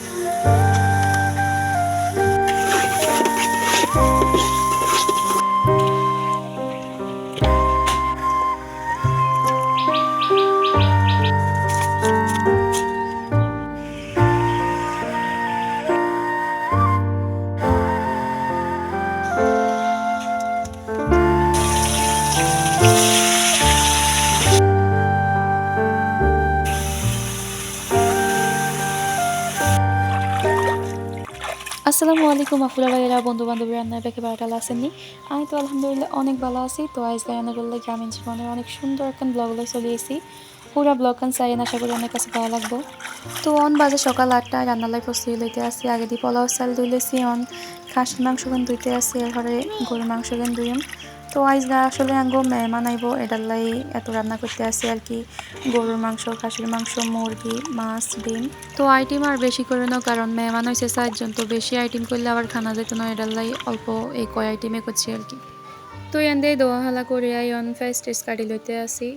Música আফুলা ভাইয়েরা বন্ধু বান্ধবী রান্নার ব্যাকে বারোটা আসেননি আমি তো আলহামদুলিল্লাহ অনেক ভালো আছি। তো আজ রান্না করলে গ্রামীণ জীবনের অনেক সুন্দর একটা ব্লগগুলো চলিয়েছি পুরো ব্লগ কান চাই, আশা করি অনেক কাছে ভালো লাগবো। তো অন বাজে সকাল আটটায় রান্না লাই প্রস্তুতি লইতে আসি। আগে দিয়ে পোলাও চাল ধুইলেছি অন খাসির মাংস গান ধুইতে আসি, এরপরে গরুর মাংস গান ধুইম। তো আইজ গা আসলে আঙ্গো মেহমান আইব এডাল্লাই এত রান্না করতে আসি আর কি। গরুর মাংস, খাসির মাংস, মুরগি, মাছ, ডিম। তো আইটেম আর বেশি করে নাও, কারণ মেহমান হয়েছে চারজন, তো বেশি আইটেম করলে আবার খানা যেত না এডাল্লাই অল্প এই কয় আইটেমে করছি আর কি। তো এন্দে দোয়া হালা করে আই অন ফার্স্ট কাটি লইতে আসি।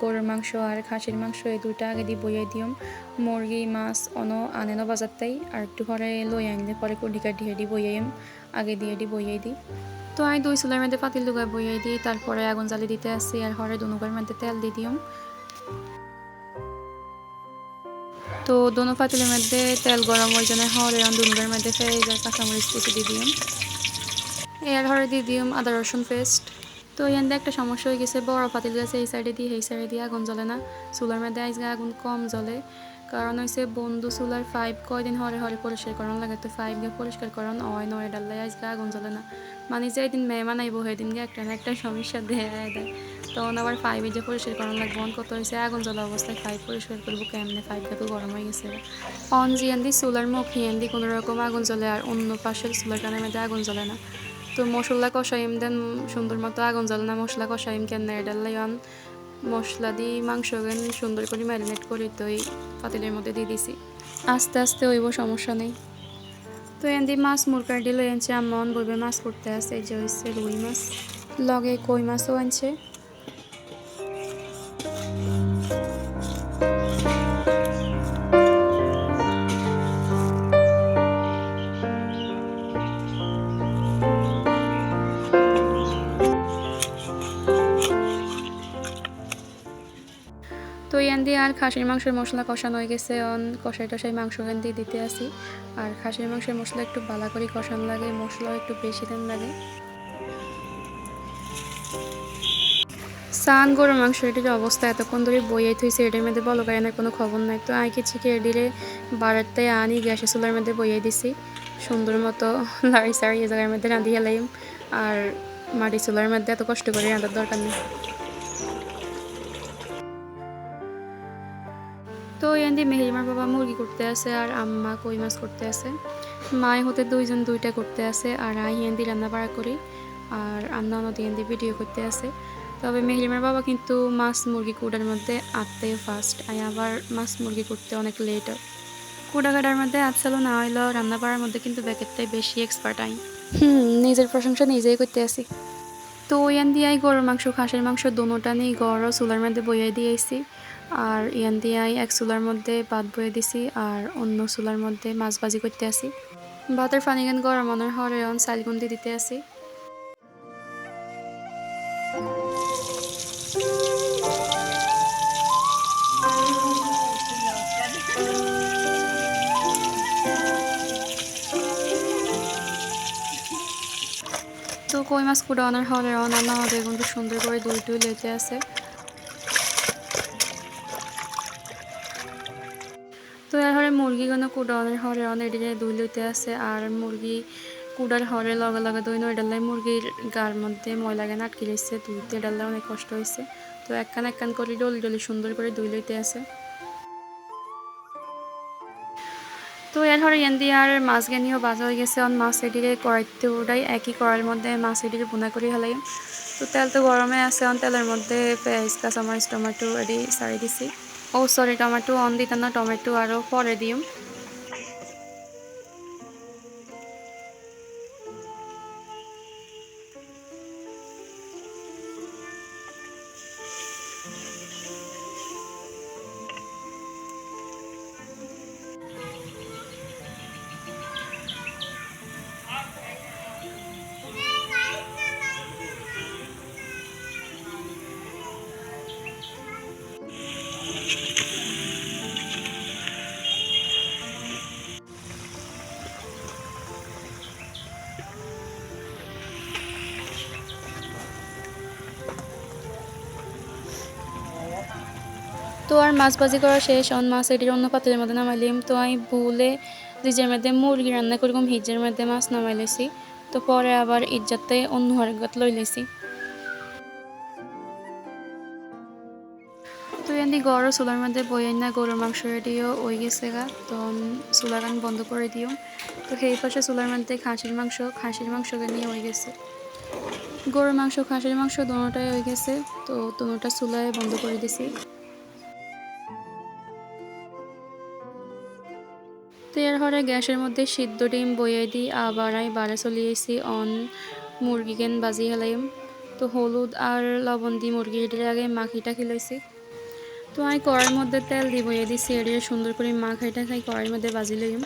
গরুর মাংস আর খাসির মাংস এই দুইটা আগে দিয়ে বইয়ে দিম মুরগি, মাছ অন আনে আনেনো বাজারটাই আর একটু পরে লই আনলে পরে কুডিকা দিয়ে দি বইয়াইম আগে দিয়ে দি বইয়াই দিই। তো আমি দুই চুলার মধ্যে পাতিল দুগায় বইয়াই দিই, তারপরে আগুন জ্বালি দিতে আসি আর হরে দুনুকের মধ্যে তেল দিয়ে দিম তো দোনো পাতিলের মধ্যে তেল গরম হয়ে জন্য হরে দুনুকের মধ্যে পেঁয়াজ আর কাঁচামরিচ কুচি দিয়ে দিম এর হরে দিয়ে দিম আদা রসুন পেস্ট তো এখানে একটা সমস্যা হয়ে গেছে, বড় পাতিল গেছে এই সাইডে দিয়ে এই সাইডে দিয়ে আগুন জ্বলে না। চুলার মধ্যে আজকে আগুন কম জ্বলে। কারণ হয়েছে বন্ধু চুলার ফাইভ কয়দিন হরে হরে পরিষ্কার করানো লাগে, তো ফাইভ গে পরিষ্কার করান হয় নয় ডাল্লাই আজকে আগুন জ্বলে না। মানে যে দিন মেহমান আইব সেদিন গে একটা না একটা সমস্যা দেয় দেয়। তখন আবার ফাইভে যে পরিষ্কার করানো লাগবে অন কত হয়েছে আগুন জ্বলা অবস্থায় ফাইভ পরিষ্কার করব কেমনে? ফাইভ গে তো গরম হয়ে গেছে। অন জিয়ান্দি চুলার মুখ হিয়ান্দি কোনো রকম আগুন জ্বলে আর অন্য পাশের চুলার মধ্যে আগুন জ্বলে না। তো মশলা কষাইম দেন সুন্দর মতো আগুন জ্বলে না মশলা কষাইম কেন ডাল অন মশলা দিয়ে মাংস গেন সুন্দর করে ম্যারিনেট করে তো এই পাতিলের মধ্যে দিয়ে দিছি। আস্তে আস্তে ওইব সমস্যা নেই। তো এন্দি মাছ মুরকার ডিল আনছে আম্মন বলবে মাছ করতে আসে এই যে হচ্ছে রুই মাছ। লগে কই মাছও আনছে। আর খাসির মাংসের মশলা কষানো হয়ে গেছে। অন কষাই টষাই মাংস গান দিয়ে দিতে আসি। আর খাসির মাংসের মশলা একটু বালা করে কষানো লাগে, মশলাও একটু বেশি দাম লাগে। সান গরুর মাংস এটির অবস্থা এতক্ষণ ধরে বইয়াই থইছে, এটার মধ্যে বলো গায়নের কোনো খবর নাই। তো আইকে চিকে এডিরে বাড়াতে আনি, গ্যাসের চুলার মধ্যে বইয়ে দিছি। সুন্দর মতো লাড়ি সাড়ি এই জায়গার মধ্যে রাঁধি হেলাইম। আর মাটি চুলার মধ্যে এত কষ্ট করে রাঁধার দরকার নেই। তো এন্দি মেহেরিমার বাবা মুরগি করতে আছে আর আম্মা কই মাছ করতে আছে। মায় হতে দুইজন দুইটা করতে আছে আর আই এন্দি রান্না বাড়া করি আর আন্না নদী এন্দি ভিডিও করতে আছে। তবে মেহরিমার বাবা কিন্তু মাছ মুরগি কুড়ার মধ্যে আটতেও ফার্স্ট আই আবার মাছ মুরগি করতে অনেক লেট হয়। কুড়া কাটার মধ্যে আটসালো না হইলেও রান্না বাড়ার মধ্যে কিন্তু ব্যাকেটটাই বেশি এক্সপার্ট আই। হুম নিজের প্রশংসা নিজেই করতে আসি তো ইয়ান দিয়ে গরুর মাংস খাসের মাংস দোনোটা নিয়ে গড় চুলার মধ্যে বইয়ে দিয়েছি আর ইয়ান দিয়াই এক চুলার মধ্যে ভাত বয়ে দিছি আর অন্য চুলার মধ্যে মাছ ভাজি করতে আসি ভাতের ফানি গান গরম মনের হরে অন চালগুন্দি দিতে আসি তো কই মাছ কুড়া অনার হরে অন আনা কিন্তু সুন্দর করে দুই টুই লেতে আছে। তো এর হরে মুরগিগুলো কুডানের হরে অন এদিকে দুই লইতে আছে, আর মুরগি কুডার হরে লগে লগে দুই নয় ডাল্লাই মুরগির গার মধ্যে ময়লা গান আটকে রয়েছে, দুইতে ডাল্লাই অনেক কষ্ট হয়েছে। তো একখান একখান করে ডলি ডলি সুন্দর করে দুই লইতে আছে। তো এর হরে এন্দি আর মাছ গানিও বাজা হয়ে গেছে, অন মাছ এদিকে কড়াইতে ওটাই একই কড়াইয়ের মধ্যে মাছ এদিকে বোনা করে হেলাই তো তেল তো গরমে আছে, অন তেলের মধ্যে পেঁয়াজ, কাঁচামরিচ, টমেটো এডি সারি দিছি। ও সরি টমেটো অন দিতাম না টমেটো আরও তো আর মাছ ভাজি করা শেষ, অন মাছ এটির অন্য পাত্রের মধ্যে নামাইলিম। তো আমি ভুলে নিজের মধ্যে মুরগি রান্না করি হিজের মধ্যে মাছ নামাইলেছি তো পরে আবার ইজ্জাতে অন্য হরেকগত লইলেছি এমনি গড়, চুলার মধ্যে বইয়াই না গরুর মাংস রেডিও ওই গেছে গা। তো চুলার গান বন্ধ করে দিও। তো সেই পাশে চুলার মধ্যে খাসির মাংস, খাসির মাংসকে নিয়ে হয়ে গেছে। গরুর মাংস, খাসির মাংস দোনোটাই হয়ে গেছে। তো দোনোটা চুলায় বন্ধ করে দিছি। তো এর হরে গ্যাসের মধ্যে সিদ্ধ ডিম বইয়ে দিই আবার আমি বারে চলিয়েছি অন মুরগি কেন বাজি হেলাইম তো হলুদ আর লবণ দিয়ে মুরগিটির আগে মাখিটা খিলাইছি। তো আমি কড়াইয়ের মধ্যে তেল দিব, এদিকে এড়িয়ে সুন্দর করে মাখাইটা খাই কড়াইয়ের মধ্যে বাজি লইম।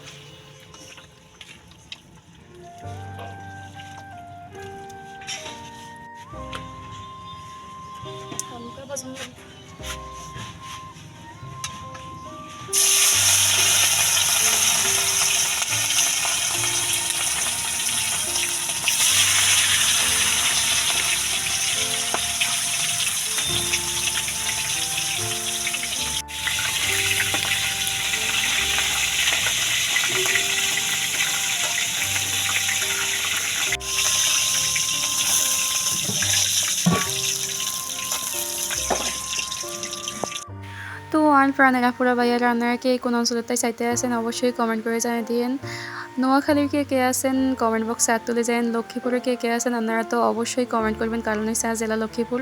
আন প্রাণের আপুরা ভাইয়া রান্নার কে কোন অঞ্চলের তাই চাইতে আছেন অবশ্যই কমেন্ট করে জানিয়ে দিন নোয়াখালীর কে কে আছেন কমেন্ট বক্সে আর তুলে যান লক্ষ্মীপুরের কে কে আছেন আপনারা তো অবশ্যই কমেন্ট করবেন কারণ হচ্ছে জেলা লক্ষ্মীপুর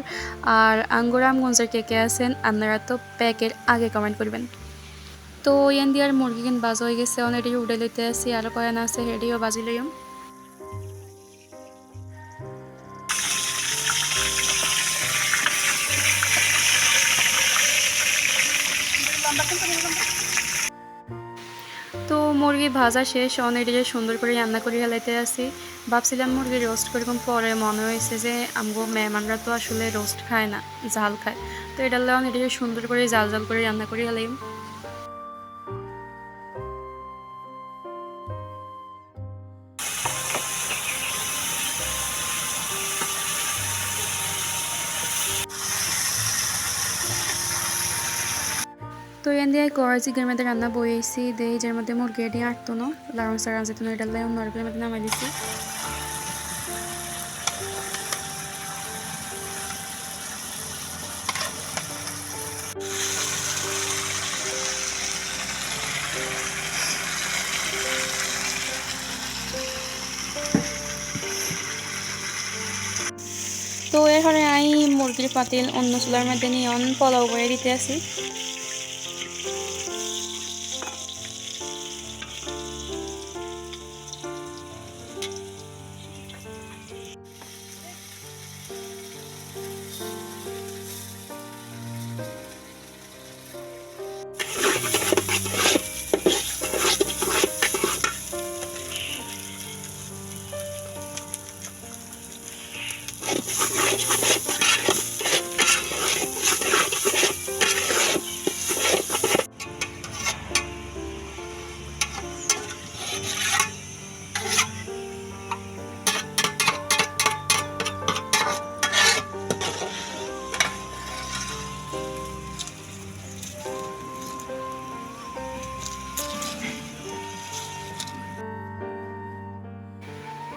আর আঙ্গুরামগঞ্জের কে কে আছেন আপনারা তো প্যাকের আগে কমেন্ট করবেন তো ইয়ান দিয়ার মুরগি কিন বাজ হয়ে গেছে অনেক উড়ে লইতে আসি আর কয়েন আছে হেডিও বাজি লইম মুরগি ভাজা শেষ, অনেক সুন্দর করে রান্না করে হেলাইতে আসি ভাবছিলাম মুরগি রোস্ট করব, পরে মনে হয়েছে যে আমগো মেহমানরা তো আসলে রোস্ট খায় না, ঝাল খায়। তো এটা অনেক সুন্দর করে জাল জাল করে রান্না করে হেলাইম তো এন দিয়ে চিকের মধ্যে রান্না বইয়েছি দেই যার মধ্যে মুরগি এটি আটতো না। লাউন সার আনছে তো এটা লাই নরকের মধ্যে নামাই দিছি। তো এরপরে আই মুরগির পাতিল অন্য চুলার মধ্যে নিয়ে অন পোলাও করে দিতে আসি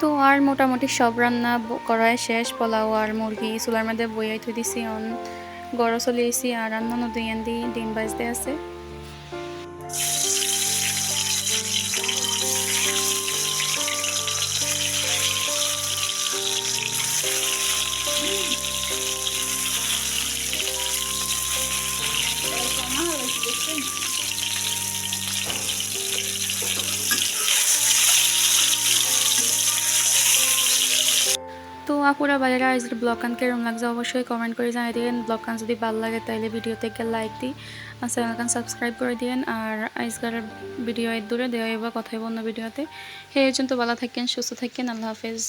তো আর মোটামুটি সব রান্না করায় শেষ। পোলাও আর মুরগি, চুলার মধ্যে বইয়াই থৈ দিছি। অন গড় চলিয়েছি আর রান্না নদী দি ডিম বাজতে আছে। তো আপুরা বাইরে আজকের ব্লগ কান কেরম লাগছে, অবশ্যই কমেন্ট করে জানিয়ে দিবেন। ব্লগ কান যদি ভালো লাগে তাহলে ভিডিও থেকে লাইক দি আর চ্যানেল কান সাবস্ক্রাইব করে দিবেন। আর আজকের ভিডিও এর দূরে দেওয়া এবার কথাই বন্য ভিডিওতে সেই পর্যন্ত ভালো থাকেন, সুস্থ থাকেন। আল্লাহ হাফেজ।